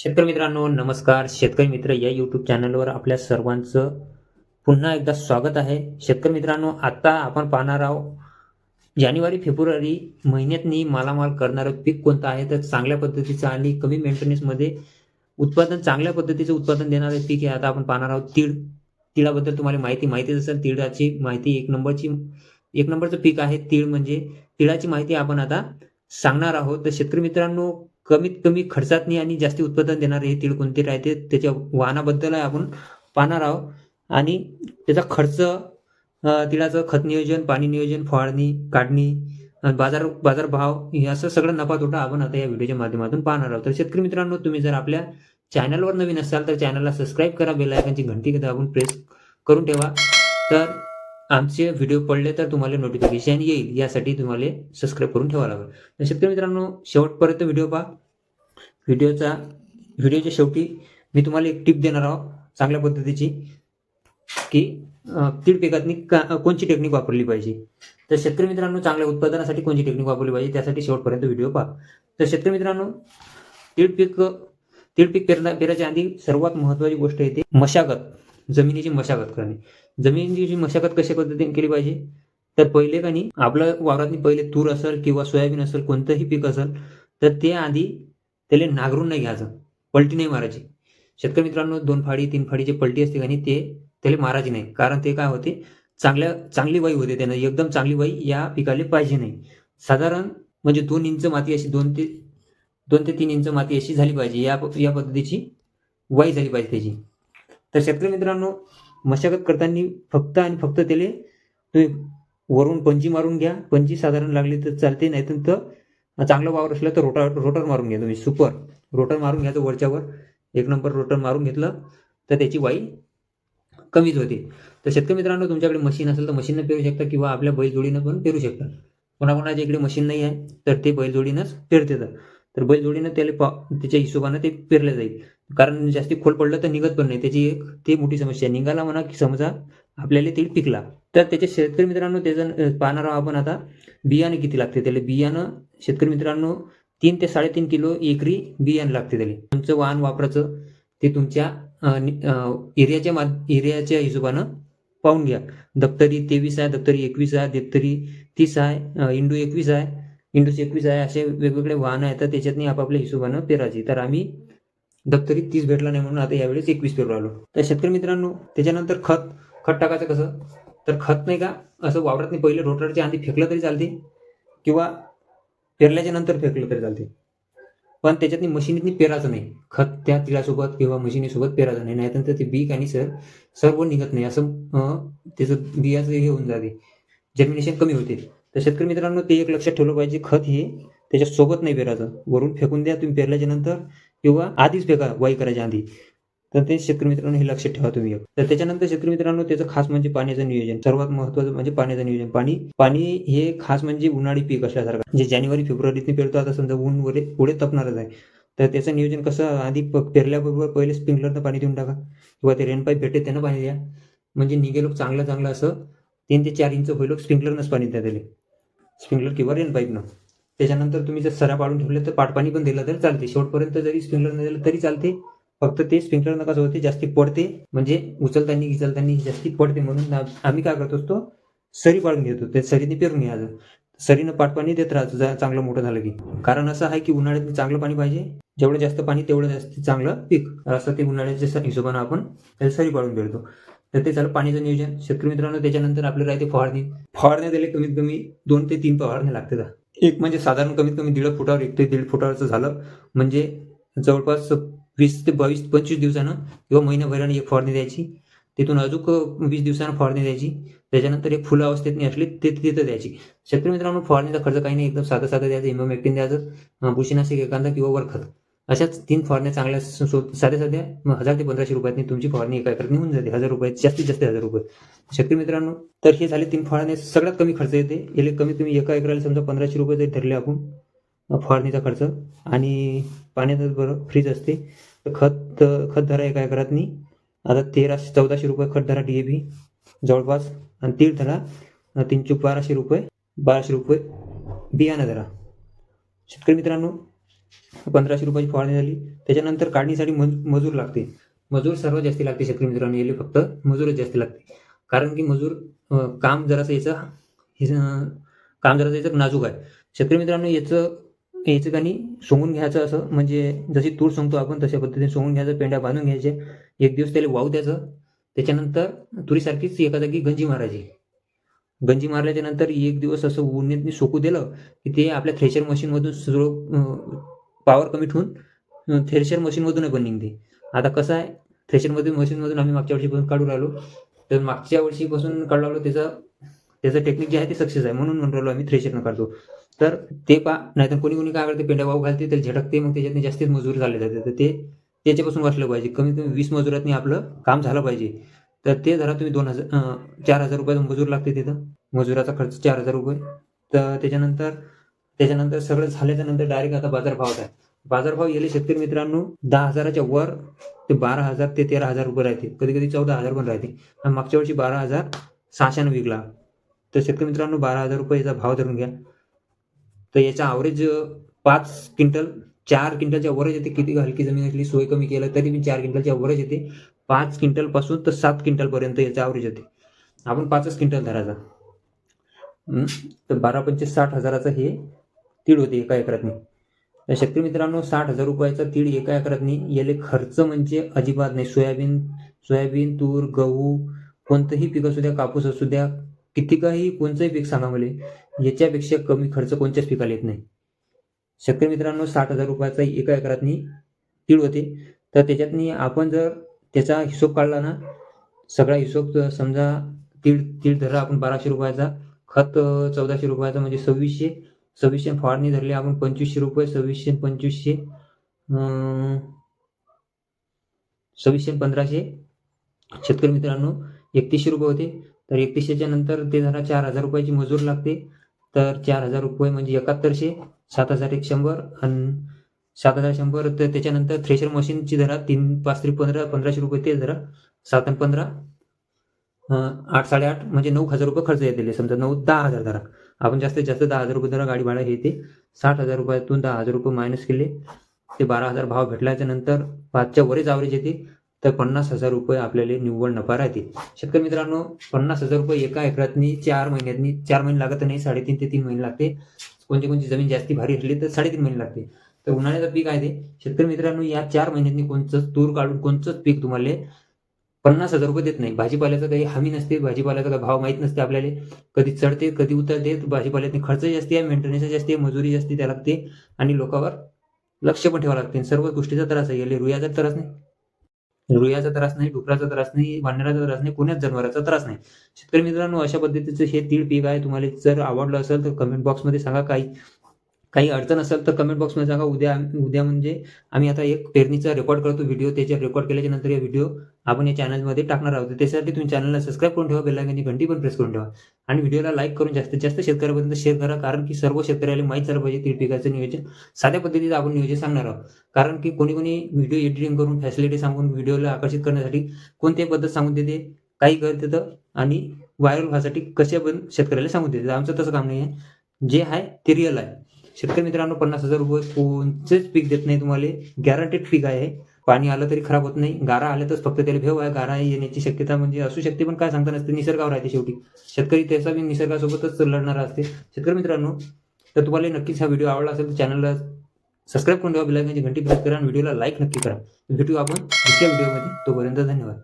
शेतकरी मित्रांनो नमस्कार. शेतकरी मित्र या यूट्यूब चॅनलवर आपल्या सर्वांचं पुन्हा एकदा स्वागत आहे. शेतकरी मित्रांनो आता आपण पाहणार आहोत जानेवारी फेब्रुवारी महिन्यातनी मालामाल करणारं पीक कोणतं आहे? तर चांगल्या पद्धतीचं आणि कमी मेंटेनन्समध्ये उत्पादन चांगल्या पद्धतीचं उत्पादन देणारं पीक आहे आता आपण पाहणार आहोत. तीळ तिळाबद्दल तुम्हाला माहिती माहितीच असेल. तिळाची माहिती एक नंबरची एक नंबरचं पीक आहे. तीळ म्हणजे तिळाची माहिती आपण आता सांगणार आहोत. तर शेतकरी मित्रांनो कमीत कमी खर्चातनी आणि जास्ती उत्पादन देणारे हे तीळ कोणते राहते? त्याच्या वाहनाबद्दल आपण पाहणार आहोत. आणि त्याचा खर्च तिळाचं खत नियोजन पाणी नियोजन फवारणी काढणी बाजार बाजारभाव हे असं सगळं नफा तोटा आपण आता या व्हिडिओच्या माध्यमातून पाहणार आहोत. तर शेतकरी मित्रांनो तुम्ही जर आपल्या चॅनलवर नवीन असाल तर चॅनलला सबस्क्राईब करा बेलायकनची घंटी दाबून प्रेस करून ठेवा. तर आमचे व्हिडिओ पडले तर तुम्हाला नोटिफिकेशन येईल. यासाठी तुम्हाला सबस्क्राईब करून ठेवावं लागेल. तर शेतकरी मित्रांनो शेवटपर्यंत व्हिडिओ पहा. व्हिडिओचा व्हिडिओच्या शेवटी मी तुम्हाला एक टिप देणार आहोत चांगल्या पद्धतीची की तीड तीळ पिकातनी का कोणची टेक्निक वापरली पाहिजे? तर शेतकरी मित्रांनो चांगल्या उत्पादनासाठी कोणची टेक्निक वापरली पाहिजे? त्यासाठी शेवटपर्यंत व्हिडिओ पहा. तर शेतकरी मित्रांनो तीळ पीक तीळ पीक पेरण्या पेरायच्या आधी सर्वात महत्त्वाची गोष्ट येते मशागत. जमिनीची मशागत करणे. जमिनीची मशागत कशा पद्धतीने केली पाहिजे? तर पहिले का नाही आपलं वावरातनी पहिले तूर असेल किंवा सोयाबीन असेल कोणतंही पीक असेल तर ते आधी त्याला नांगरून नाही घ्यायचं पलटी नाही मारायची. शेतकरी मित्रांनो दोन फाडी तीन फाडीची पलटी असते आणि ते त्याला मारायची नाही. कारण ते काय होते चांगल्या चांगली वाई होते त्यानं. एकदम चांगली वाई या पिकाला पाहिजे नाही. साधारण म्हणजे दोन इंच माती अशी दोन ते दोन ते तीन इंच माती अशी झाली पाहिजे. या प- या पद्धतीची वाई झाली पाहिजे त्याची. तर शेतकरी मित्रांनो मशागत करताना फक्त आणि फक्त त्याला तुम्ही वरून पंची मारून घ्या. पंची साधारण लागली तर चालते नाही तर चांगलं वावर असलं तर रोटर रोटर मारून घ्या तुम्ही सुपर. रोटर मारून घ्यायचं वरच्यावर. एक नंबर रोटर मारून घेतलं तर त्याची वाई कमीच होते. तर शेतकरी मित्रांनो तुमच्याकडे मशीन असेल तर मशीननं पेरू शकता किंवा आपल्या बैलजोडीनं पण पेरू शकता. कोणाकोणाच्या इकडे मशीन नाही आहे तर ते बैलजोडीनंच पेरते तर तर बैलजोडीनं त्याला पा त्याच्या हिशोबानं ते पेरलं जाईल. कारण जास्ती खोल पडलं तर निघत पण नाही. त्याची एक ते मोठी समस्या निघाला म्हणा की समजा आपल्याला ते पिकला तर त्याच्या शेतकरी मित्रांनो त्याचं पाहणार आहोत आपण आता बियाणे किती लागते त्याला? बियाणं शेतकरी मित्रांनो तीन ते साडेतीन किलो एकरी बियाणं लागते त्याला. तुमचं वाहन वापराचं ते तुमच्या एरियाच्या मा एरियाच्या हिशोबानं पाहून घ्या. दप्तरी तेवीस आहे दप्तरी एकवीस आहे दप्तरी तीस आहे इंडू एकवीस आहे इंडूस एकवीस आहे असे वेगवेगळे वाहनं आहेत तर त्याच्यातनी आपापल्या हिशोबानं पेरायची. तर आम्ही दप्तरीत तीस भेटला नाही म्हणून आता यावेळेस एकवीस पेरू आलो तर शेतकरी मित्रांनो त्याच्यानंतर खत खत टाकायचं कसं? तर खत नाही का असं वावरात नाही पहिले रोटरच्या आधी फेकलं तरी चालते किंवा पेरल्याच्या नंतर फेकलं तरी चालते. पण त्याच्यातनी मशिनीतनी पेरायचं नाही. खत त्या तिळासोबत किंवा मशिनीसोबत पेरायचं नाही. नाहीतर ते बी आणि सर सर्व निघत नाही. असं त्याचं बियाचं हे होऊन जाते. जर्मिनेशन कमी होते. तर शेतकरी मित्रांनो ते एक लक्षात ठेवलं पाहिजे खत हे त्याच्यासोबत नाही पेरायचं. वरून फेकून द्या तुम्ही पेरल्याच्या नंतर किंवा आधीच फेका वाई करायच्या आधी. तर ते शेतकरी मित्रांनो हे लक्षात ठेवा तुम्ही तर त्याच्यानंतर शेतकरी मित्रांनो त्याचं खास म्हणजे पाण्याचं नियोजन. सर्वात महत्वाचं म्हणजे पाण्याचं नियोजन. पाणी पाणी हे खास म्हणजे उन्हाळी पीक असल्यासारखं जे जानेवारी फेब्रुवारीत पेरतो आता समजा ऊन वरे पुढे तपणारच आहे. तर त्याचं नियोजन कसं आधी पेरल्याबरोबर पहिले स्प्रिंकलरनं पाणी देऊन टाका. किंवा ते रेन भेटेल भेटते पाणी द्या. म्हणजे निघेलो चांगलं चांगलं असं तीन ते चार इंच होईल स्प्रिंकलरनंच पाणी द्या त्याला स्प्रिंकलर किंवा रेनपाईपनं त्याच्यानंतर तुम्ही जर सरा पाडून ठेवले तर पाटपाणी पण दिलं तर चालते. शेवटपर्यंत जरी स्प्रिंकलर न दिलं तरी चालते. फक्त ते स्प्रिंकलर नका होते जास्ती पडते. म्हणजे उचलताना गिचलताना जास्ती पडते म्हणून आम्ही काय करत असतो सरी पाडून घेतो ते सरीने पेरून घ्यायचं सरीनं पाटपाणी देत राहतो चांगलं मोठं झालं की. कारण असं आहे की उन्हाळ्यात चांगलं पाणी पाहिजे. जेवढं जास्त पाणी तेवढं जास्त चांगलं पीक. असं ते उन्हाळ्याच्या हिशोबानं आपण त्याला सरी पाडून पेरतो तर ते झालं पाणीचं नियोजन. शेतकरी मित्रांनो त्याच्यानंतर आपल्याला राहते फवारणी. फवारण्या दिले कमीत कमी दोन ते तीन फवारण्या लागतात. एक म्हणजे साधारण कमीत कमी दीड फुटावर एक ते दीड फुटावरचं झालं. म्हणजे जवळपास वीस ते बावीस पंचवीस दिवसानं किंवा महिनाभराने एक फवारणी द्यायची. तिथून अजून वीस दिवसानं फवारणी द्यायची. त्याच्यानंतर एक फुलं अवस्थेत नाही असली ते तिथं द्यायची. शेतकरी मित्रांनो फवारणीचा खर्च काही नाही एकदम साधं साधं द्यायचं इमोमेक्टिन द्यायचं बुशीनाशिक बुरशीनाशक एखादा किंवा वरखत. अशाच तीन फवारण्या चांगल्या सो- साध्या साध्या मग हजार ते पंधराशे रुपयातनी तुमची फवारणी एका एकरात निघून जाते. हजार रुपये जास्तीत जास्त हजार रुपये. शेतकरी मित्रांनो तर हे झाले तीन फवारण्या. सगळ्यात कमी खर्च येते. याला कमीत कमी एका एकराला समजा पंधराशे रुपये जरी धरले आपण फवारणीचा खर्च. आणि पाण्याचं बरं फ्रीज असते. तर खत खत धरा एका एकरातनी. आता तेराशे चौदाशे रुपये खत धरा डी ए पी जवळपास. आणि तीळ धरा अं, तीन बाराशे रुपये बाराशे रुपये बियाणं धरा. शेतकरी मित्रांनो पंधराशे रुपयाची फवारणी झाली. त्याच्यानंतर काढणीसाठी मज मजूर लागते. मजूर सर्वात जास्ती लागते शेतकरी मित्रांनो. याला फक्त मजूरच जास्ती लागते. कारण की मजूर काम जरासं याचं काम जरासं याचं नाजूक आहे. शेतकरी मित्रांनो याचं याचं काही सोंगून घ्यायचं असं म्हणजे जशी तूर सोंगतो आपण तशा पद्धतीने सोंगून घ्यायचं पेंड्या बांधून घ्यायचे. एक दिवस त्याला वाहू द्यायचं. त्याच्यानंतर तुरीसारखीच एका जागी गंजी मारायची. गंजी मारल्याच्या नंतर एक दिवस असं उन्हातनी सोकू दिलं की ते आपल्या थ्रेशर मशीनमधून सगळं पॉवर कमी ठेवून थ्रेशर मशीनमधून पण निघते. आता कसं आहे थ्रेशरमध्ये मशीनमधून आम्ही मागच्या वर्षीपासून काढू राहिलो. तर मागच्या वर्षीपासून काढू लागलो त्याचं त्याचं टेक्निक जे आहे ते सक्सेस आहे. म्हणून म्हणून आम्ही थ्रेशरनं काढतो. तर ते पा नाहीतर कोणी कोणी काय करते पेंड्या वाहू घालते त्याला झटकते मग त्याच्यातनी जास्तीच मजूर झाले जाते. तर ते त्याच्यापासून वाचलं पाहिजे. कमीत कमी वीस मजुरातनी आपलं काम झालं पाहिजे. तर ते जरा तुम्ही दोन हजार चार हजार रुपयाचा मजूर लागते तिथं. मजुराचा खर्च चार हजार रुपये. तर त्याच्यानंतर त्याच्यानंतर सगळं झाल्याच्यानंतर डायरेक्ट आता बाजारभावात आहे. बाजारभाव गेले शेतकरी मित्रांनो दहा हजाराच्या वर ते बारा हजार ते तेरा हजार रुपये राहते कधी कधी चौदा हजार पण राहते आणि मागच्या वर्षी बारा हजार सहाशेनं विकला. तर शेतकरी मित्रांनो बारा हजार रुपये याचा भाव धरून घ्या. तर याचा ॲव्हरेज पाच क्विंटल चार क्विंटलच्या वरच येते. किती हलकी जमीन असली सोय कमी केलं तरी पण चार क्विंटलच्या वरच येते. पाच क्विंटलपासून तर सात क्विंटलपर्यंत याचा ॲव्हरेज येते. आपण पाचच क्विंटल धरायचा. तर बारा पंचे साठ हजाराचं हे तीळ होते एका एकरातनी तर शेतकरी मित्रांनो साठ हजार रुपयाचा तीळ एका एकरातनी याले खर्च म्हणजे अजिबात नाही. सोयाबीन सोयाबीन तूर गहू कोणतंही पीक असू द्या कापूस असू द्या किती काही कोणतंही पीक सांगा मला याच्यापेक्षा कमी खर्च कोणत्याच पिकाला येत नाही. शेतकरी मित्रांनो साठ हजार रुपयाचा एका एकरातनी तीळ होते. तर त्याच्यातनी आपण जर त्याचा हिशोब काढला ना सगळा हिशोब समजा तीळ तीळ धरा आपण बाराशे रुपयाचा खत चौदाशे रुपयाचा म्हणजे सव्वीसशे सव्वीसशे फवारणी धरली. आपण पंचवीसशे रुपये सव्वीसशे पंचवीसशे सव्वीसशे पंधराशे. शेतकरी मित्रांनो एकतीसशे रुपये होते. तर एकतीसशेच्या नंतर ते जरा चार हजार रुपयाची मजूर लागते. तर चार हजार रुपये म्हणजे एकाहत्तरशे सात हजार एक शंभर आणि सात हजार शंभर. तर त्याच्यानंतर थ्रेशर मशीनची धरा तीन पाच त्रिक पंधरा पंधराशे रुपये ते धरा. सात आणि पंधरा आठ साडेआठ म्हणजे नऊ हजार रुपये खर्च येतील. समजा नऊ दहा हजार धरा. आपण जास्तीत जास्त दहा हजार रुपये जरा गाडी भाडं हे ते. साठ हजार रुपयातून दहा हजार रुपये मायनस केले. ते बारा हजार भाव भेटल्याच्या नंतर पाचच्या वरच आवरेज येते. तर पन्नास हजार रुपये आपल्याला निव्वळ नफा राहते. शेतकरी मित्रांनो पन्नास हजार रुपये एका एकरातनी चार महिन्यातनी चार महिने लागत नाही साडेतीन ते तीन महिने लागते. कोणती कोणती जमीन जास्ती भारी असली तर साडेतीन महिने लागते. तर उन्हाळ्याचं पीक आहे ते. शेतकरी मित्रांनो या चार महिन्यातनी कोणतंच तूर काढून कोणतंच पीक तुम्हाला पन्नास हजार रुपये देत नाही. भाजीपाल्याचा काही हमी नसते भाजीपाल्याचा काही भाव माहीत नसते आपल्याला. कधी चढते कधी उतरते भाजीपाल्यातनी खर्च जास्ती आहे मेंटेनन्स जास्ती आहे मजुरी जास्ती त्या लागते आणि लोकांवर लक्ष पण ठेवावं लागते. सर्व गोष्टीचा त्रास आहे. याले रुयाचा त्रास नाही. रुयाचा त्रास नाही डुकराचा त्रास नाही वानराचा त्रास नाही कोण्याच जनावराचा त्रास नाही. शेतकरी मित्रांनो अशा पद्धतीचं हे तीळ पीक आहे. तुम्हाला जर आवडलं असेल तर कमेंट बॉक्समध्ये सांगा काही. काही अडचण असेल तर कमेंट बॉक्समध्ये सांगा. उद्या उद्या म्हणजे आम्ही आता एक पेरणीचा रेकॉर्ड करतो व्हिडिओ त्याच्यावर रेकॉर्ड केल्याच्यानंतर या व्हिडिओ आपण या चॅनलमध्ये टाकणार आहोत. त्यासाठी तुम्ही चॅनलला सबस्क्राईब करून ठेवा बेलायकनची घंटी पण प्रेस करून ठेवा. आणि व्हिडिओला लाईक करून जास्तीत जास्त शेतकऱ्यापर्यंत शेअर करा. कारण की सर्व शेतकऱ्याला माहीत झालं पाहिजे तीळ पिकाचं नियोजन. साध्या पद्धतीचं आपण नियोजन सांगणार आहोत. कारण की कोणी कोणी व्हिडिओ एडिटिंग करून फॅसिलिटी सांगून व्हिडिओला आकर्षित करण्यासाठी कोणत्याही पद्धत सांगून देते काही करत देतं आणि व्हायरल व्हायसाठी कशा पण शेतकऱ्याला सांगून देते. आमचं तसं काम नाही आहे. जे आहे ते रिअल आहे. शेतकरी मित्रांनो पन्नास हजार रुपये कोणतेच पीक देत नाही तुम्हाला. गॅरंटेड पीक आहे. पाणी आलं तरी खराब होत नाही. गारा आल्या तर फक्त त्याला भेव आहे. गारा येण्याची शक्यता म्हणजे असू शकते पण काय सांगता नसते. निसर्गावर राहते शेवटी. शेतकरी त्याचा बी निसर्गासोबतच लढणारा असते. शेतकरी मित्रांनो तर तुम्हाला नक्कीच हा व्हिडिओ आवडला असेल तर चॅनलला सबस्क्राईब करून ठेवा. बेलायकनची घंटी प्रेस करा आणि व्हिडिओला लाईक नक्की करा. भेटू आपण दुसऱ्या व्हिडिओमध्ये. तोपर्यंत धन्यवाद.